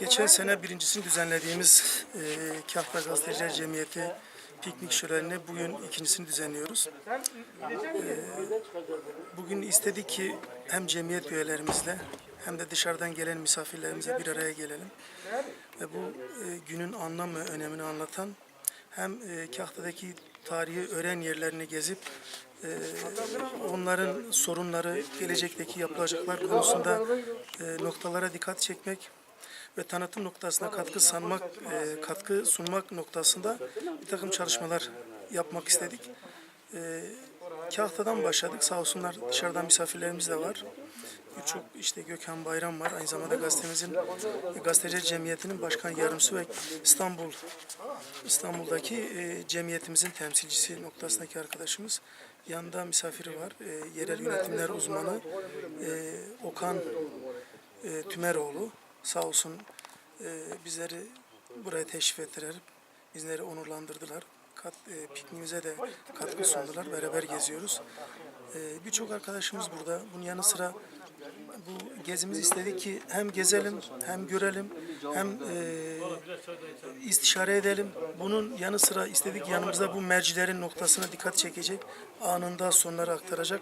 Geçen sene birincisini düzenlediğimiz e, Kahta Gazeteciler Cemiyeti piknik şölenini bugün ikincisini düzenliyoruz. E, bugün istedik ki hem cemiyet üyelerimizle hem de dışarıdan gelen misafirlerimize bir araya gelelim. Ve bu e, günün anlam ve önemini anlatan hem e, Kahta'daki tarihi öğren yerlerini gezip e, onların sorunları, gelecekteki yapılacaklar konusunda e, noktalara dikkat çekmek ve tanıtım noktasına katkı sanmak, e, katkı sunmak noktasında bir takım çalışmalar yapmak istedik. E, Kahta'dan başladık. Sağ olsunlar dışarıdan misafirlerimiz de var. Birçok işte Gökhan Bayram var. Aynı zamanda gazetemizin Gazeteciler Cemiyeti'nin başkan yardımcısı ve İstanbul İstanbul'daki e, cemiyetimizin temsilcisi noktasındaki arkadaşımız. Yanında misafiri var. E, yerel yönetimler uzmanı e, Okan e, Tümeroğlu. Sağ olsun e, bizleri buraya teşrif ettiler. Bizleri onurlandırdılar. Kat, e, pikniğimize de katkı sundular. Beraber geziyoruz. E, Birçok arkadaşımız burada. Bunun yanı sıra bu gezimiz istedik ki hem gezelim, hem görelim, hem e, istişare edelim. Bunun yanı sıra istedik yanımızda bu mercilerin noktasına dikkat çekecek, anında sonları aktaracak.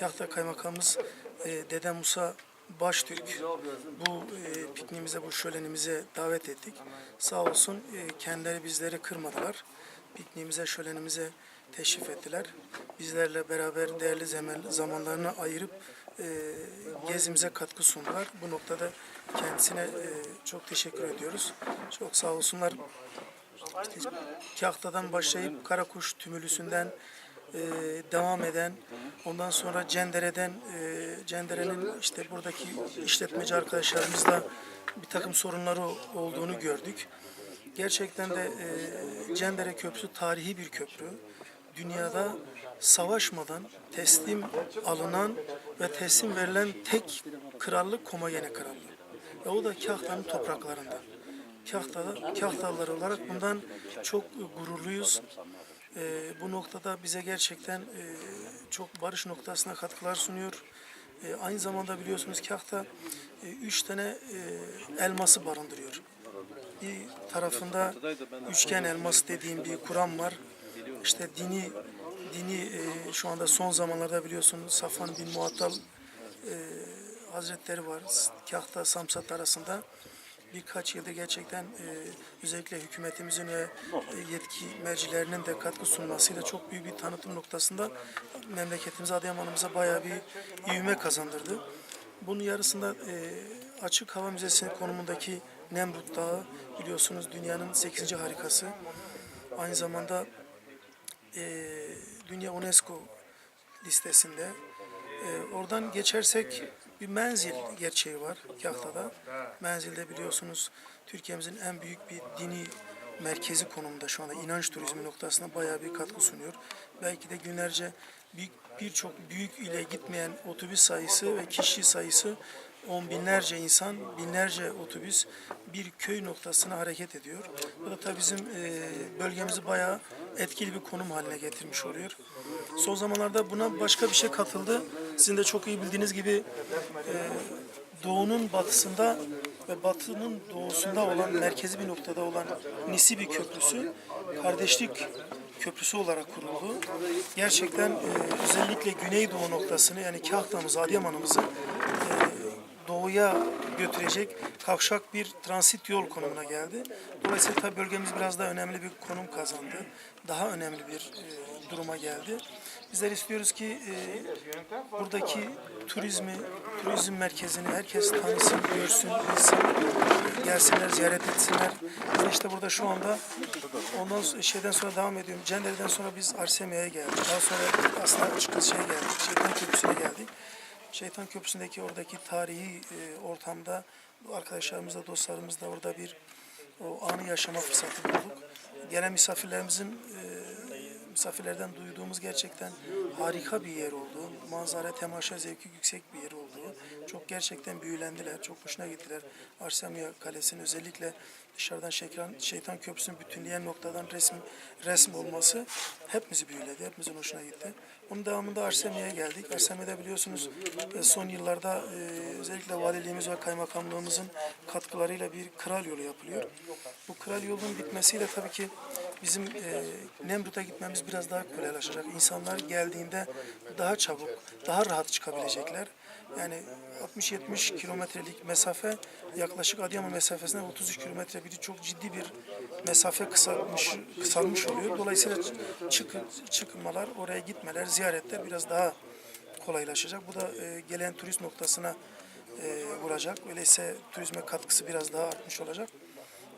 Kahta Kaymakamımız e, Dede Musa Baştürk bu e, pikniğimize, bu şölenimize davet ettik. Sağ olsun e, kendileri bizleri kırmadılar. Pikniğimize, şölenimize teşrif ettiler. Bizlerle beraber değerli zaman- zamanlarını ayırıp e, gezimize katkı sundular. Bu noktada kendisine e, çok teşekkür ediyoruz. Çok sağ olsunlar. İşte Kahta'dan başlayıp Karakuş Tümülüsü'nden e, devam eden, ondan sonra Cendere'den, e, Cendere'nin işte buradaki işletmeci arkadaşlarımızla bir takım sorunları olduğunu gördük. Gerçekten de e, Cendere Köprüsü tarihi bir köprü. Dünyada savaşmadan teslim alınan ve teslim verilen tek krallık Komagene Krallığı. Ve o da Kahta'nın topraklarında. Kahta'da, Kahtalılar olarak bundan çok gururluyuz. Ee, bu noktada bize gerçekten e, çok barış noktasına katkılar sunuyor. E, aynı zamanda biliyorsunuz Kahta e, üç tane e, elması barındırıyor. Bir tarafında üçgen elması dediğim bir kuram var. İşte dini dini e, şu anda son zamanlarda biliyorsunuz Safvan bin Muattal e, Hazretleri var. Kahta Samsat arasında birkaç yılda gerçekten e, özellikle hükümetimizin ve e, yetki mercilerinin de katkı sunmasıyla çok büyük bir tanıtım noktasında memleketimize, Adıyaman'ımıza bayağı bir ivme kazandırdı. Bunun yarısında e, Açık Hava Müzesi'nin konumundaki Nemrut Dağı biliyorsunuz dünyanın 8. harikası. Aynı zamanda e, Dünya UNESCO listesinde. E, oradan geçersek bir menzil gerçeği var Kahta'da. Menzilde biliyorsunuz Türkiye'mizin en büyük bir dini merkezi konumunda şu anda inanç turizmi noktasına bayağı bir katkı sunuyor. Belki de günlerce birçok büyük ile gitmeyen otobüs sayısı ve kişi sayısı on binlerce insan, binlerce otobüs bir köy noktasına hareket ediyor. Bu da tabii bizim e, bölgemizi bayağı etkili bir konum haline getirmiş oluyor. Son zamanlarda buna başka bir şey katıldı. Sizin de çok iyi bildiğiniz gibi e, doğunun batısında ve batının doğusunda olan merkezi bir noktada olan Nisibi Köprüsü kardeşlik köprüsü olarak kuruldu. Gerçekten e, özellikle Güneydoğu noktasını yani Kahta'mızı, Adıyaman'ımızı e, doğuya götürecek kavşak bir transit yol konumuna geldi. Dolayısıyla tabii bölgemiz biraz daha önemli bir konum kazandı. Daha önemli bir e, duruma geldi. Bizler istiyoruz ki e, buradaki turizmi, turizm merkezini herkes tanısın, görsün, bilsin, gelsinler, ziyaret etsinler. Biz işte burada şu anda ondan şeyden sonra devam ediyorum. Cendere'den sonra biz Arsemya'ya geldik. Daha sonra aslında çıkış şeye geldik, Şeytan Köprüsü'ne geldik. Şeytan Köprüsü'ndeki oradaki tarihi e, ortamda arkadaşlarımızla, dostlarımızla orada bir o anı yaşama fırsatı bulduk. Gelen misafirlerimizin e, misafirlerden duyduğumuz gerçekten harika bir yer olduğu, manzara temaşa zevki yüksek bir yer olduğu, çok gerçekten büyülendiler, çok hoşuna gittiler. Arsemia Kalesi'nin özellikle dışarıdan şeytan, şeytan köprüsünü bütünleyen noktadan resim, resim olması hepimizi büyüledi, hepimizin hoşuna gitti. Onun devamında Arsemia'ya geldik. Arsemia'da biliyorsunuz e, son yıllarda e, özellikle valiliğimiz ve kaymakamlığımızın katkılarıyla bir kral yolu yapılıyor. Bu kral yolunun bitmesiyle tabii ki bizim e, Nemrut'a gitmemiz biraz daha kolaylaşacak. İnsanlar geldiğinde daha çabuk, daha rahat çıkabilecekler. Yani 60-70 kilometrelik mesafe yaklaşık Adıyaman mesafesine 33 kilometre bir çok ciddi bir mesafe kısalmış, kısalmış oluyor. Dolayısıyla çık, çıkmalar, oraya gitmeler, ziyaretler biraz daha kolaylaşacak. Bu da e, gelen turist noktasına e, vuracak. Öyleyse turizme katkısı biraz daha artmış olacak.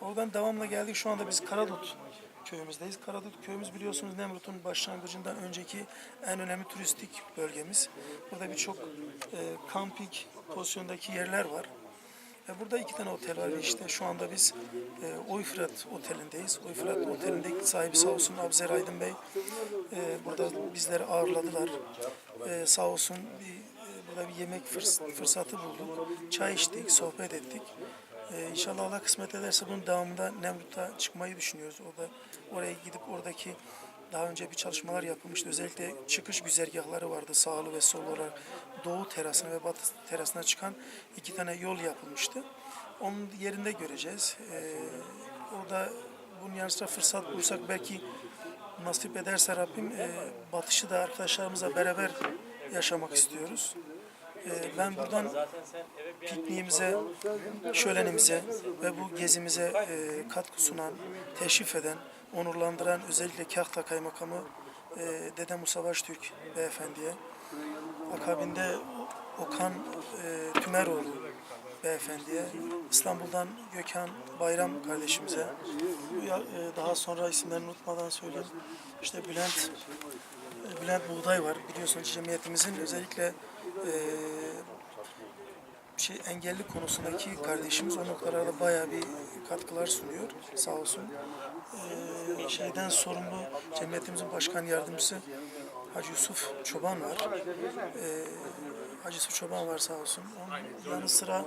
Oradan devamla geldik. Şu anda biz Karadut köyümüzdeyiz. Karadut köyümüz biliyorsunuz Nemrut'un başlangıcından önceki en önemli turistik bölgemiz. Burada birçok e, kamping pozisyondaki yerler var. Ve burada iki tane otel var. İşte şu anda biz e, Oyfrat Oteli'ndeyiz. Oyfrat Oteli'ndeki sahibi sağ olsun Abzer Aydın Bey e, burada bizleri ağırladılar. E, sağ olsun bir, e, burada bir yemek fırs- fırsatı bulduk. Çay içtik, sohbet ettik. Ee, inşallah Allah kısmet ederse bunun devamında Nemrut'a çıkmayı düşünüyoruz. Orada oraya gidip oradaki daha önce bir çalışmalar yapılmıştı. Özellikle çıkış güzergahları vardı sağlı ve sol olarak doğu terasına ve batı terasına çıkan iki tane yol yapılmıştı. Onun yerinde göreceğiz. Ee, orada bunun yanı sıra fırsat bulursak belki nasip ederse Rabbim e, batışı da arkadaşlarımızla beraber yaşamak istiyoruz. Ee, ben buradan pikniğimize, şölenimize ve bu gezimize e, katkı sunan, teşrif eden, onurlandıran özellikle Kahta Kaymakamı e, Dede Musa Baştürk beyefendiye, akabinde Okan e, Tümeroğlu beyefendiye, İstanbul'dan Gökhan Bayram kardeşimize, e, daha sonra isimlerini unutmadan söyleyeyim, işte Bülent e, Bülent Buğday var. Biliyorsunuz cemiyetimizin özellikle e, şey engelli konusundaki kardeşimiz o noktalarda bayağı bir katkılar sunuyor. Sağ olsun. Ee, şeyden sorumlu cemiyetimizin başkan yardımcısı Hacı Yusuf Çoban var. Ee, Hacı Yusuf Çoban var sağ olsun. Onun yanı sıra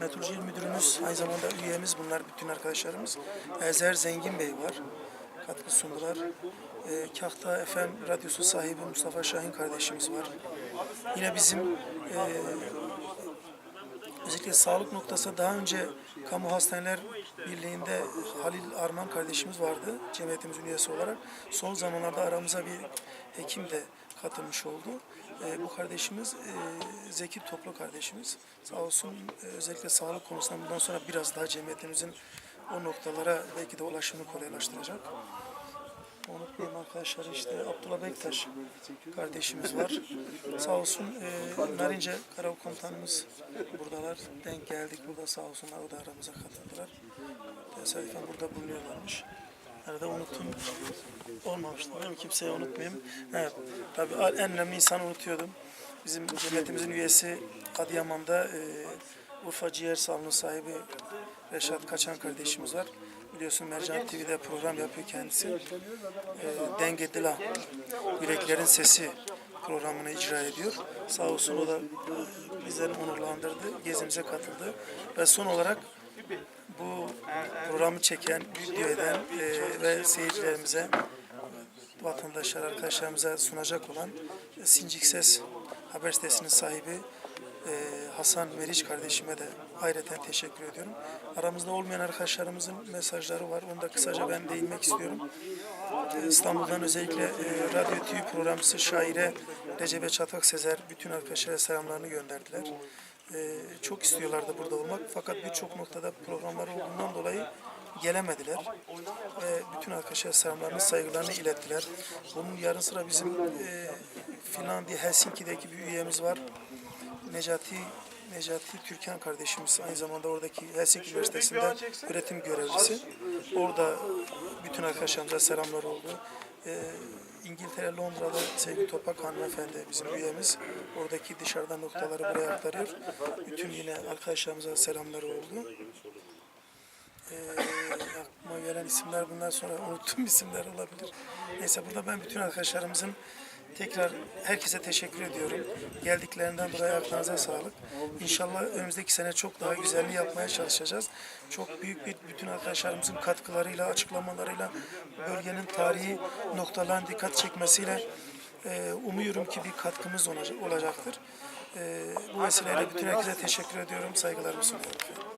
Metroloji Müdürümüz, aynı zamanda üyemiz bunlar bütün arkadaşlarımız. Ezer Zengin Bey var. Katkı sundular. Ee, Kahta FM radyosu sahibi Mustafa Şahin kardeşimiz var. Yine bizim e, Özellikle sağlık noktası daha önce Kamu Hastaneler Birliği'nde Halil Arman kardeşimiz vardı cemiyetimizin üyesi olarak. Son zamanlarda aramıza bir hekim de katılmış oldu. Ee, bu kardeşimiz e, Zeki Toplu kardeşimiz. Sağ olsun e, özellikle sağlık konusunda bundan sonra biraz daha cemiyetimizin o noktalara belki de ulaşımını kolaylaştıracak. Unutmayayım arkadaşlar işte Abdullah Bektaş kardeşimiz var. Sağ olsun e, Narince Karavuk Komutanımız buradalar. Denk geldik burada sağ olsunlar o da aramıza katıldılar. Tesadüfen burada bulunuyorlarmış. Arada unuttum. Olmamıştı değil mi? Kimseyi unutmayayım. Evet. Tabii en önemli insanı unutuyordum. Bizim cemiyetimizin üyesi Adıyaman'da e, Urfa Ciğer Salonu sahibi Reşat Kaçan kardeşimiz var. Biliyorsun Mercan TV'de program yapıyor kendisi. E, Denge Dila, Yüreklerin Sesi programını icra ediyor. Sağ olsun o da bizleri onurlandırdı, gezimize katıldı. Ve son olarak bu programı çeken, video eden e, ve seyircilerimize, vatandaşlar, arkadaşlarımıza sunacak olan Sincik Ses haber sitesinin sahibi e, Hasan Meriç kardeşime de ayrıca teşekkür ediyorum. Aramızda olmayan arkadaşlarımızın mesajları var. Onu da kısaca ben değinmek istiyorum. E, İstanbul'dan özellikle e, Radyo TV programcısı şaire Recep Çatak Sezer bütün arkadaşlara selamlarını gönderdiler. E, çok istiyorlardı burada olmak fakat birçok noktada programlar olduğundan dolayı gelemediler. Ve bütün arkadaşlar selamlarını, saygılarını ilettiler. Bunun yarın sıra bizim e, Finlandiya Helsinki'deki bir üyemiz var. Necati Necati Türkan kardeşimiz aynı zamanda oradaki Helsinki Üniversitesi'nde öğretim görevlisi. Orada bütün arkadaşlarımıza selamlar oldu. Ee, İngiltere, Londra'da sevgili Topak hanımefendi bizim üyemiz. Oradaki dışarıdan noktaları buraya aktarıyor. Bütün yine arkadaşlarımıza selamlar oldu. Ee, aklıma gelen isimler bundan sonra unuttuğum isimler olabilir. Neyse burada ben bütün arkadaşlarımızın tekrar herkese teşekkür ediyorum. Geldiklerinden dolayı ayaklarınıza sağlık. İnşallah önümüzdeki sene çok daha güzelini yapmaya çalışacağız. Çok büyük bir bütün arkadaşlarımızın katkılarıyla, açıklamalarıyla bölgenin tarihi noktalarına dikkat çekmesiyle e, umuyorum ki bir katkımız olacak- olacaktır. E, bu vesileyle bütün herkese teşekkür ediyorum. Saygılarımı sunuyorum.